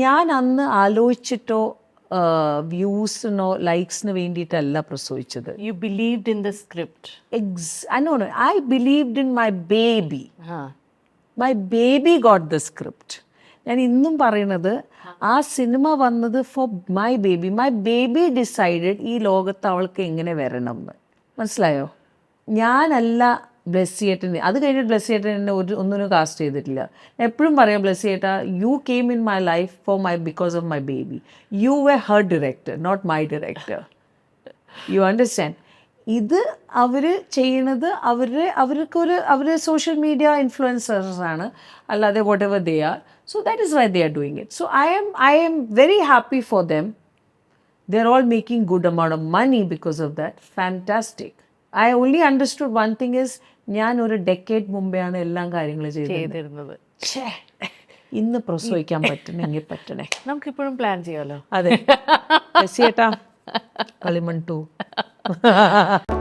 ഞാൻ അന്ന് ആലോചിച്ചിട്ടോ വ്യൂസിനോ ലൈക്സിന് വേണ്ടിയിട്ടല്ല പ്രസവിച്ചത്. You believed in the script X I know I believed in my baby. My baby got the script ഞാൻ ഇന്നും പറയണത് ആ സിനിമ വന്നത് for my baby my baby decided ഈ ലോകത്ത് അവൾക്ക് എങ്ങനെ വരണം എന്ന് മനസ്സിലായോ? ഞാനല്ല ബ്ലെസ്സിയേട്ടന് അത് കഴിഞ്ഞിട്ട് ബ്ലെസ്സിയേട്ടൻ എന്നെ ഒരു ഒന്നിനും കാസ്റ്റ് ചെയ്തിട്ടില്ല. എപ്പോഴും പറയാം ബ്ലെസ്സിയേട്ട you came in my life for my because of my baby you way her director not my director you understand ഇത് അവർ ചെയ്യണത് അവരുടെ അവർക്കൊരു അവർ സോഷ്യൽ മീഡിയ ഇൻഫ്ലുവൻസേഴ്സ് ആണ്. അല്ലാതെ whatever they are so that is why they are doing it so I'm I'm very happy for them they are all making good amount of money because of that fantastic I only understood one thing is ഞാൻ ഒരു decade മുമ്പെയാണ് എല്ലാം കാര്യങ്ങളും ചെയ്തിരുന്നത്. ഇന്ന് പ്രസവിക്കാൻ പറ്റണമെങ്കിൽ പറ്റണേ. നമുക്കിപ്പോഴും plan ചെയ്യാമല്ലോ അതെ. ചേട്ടാ. കളിമൺ ടു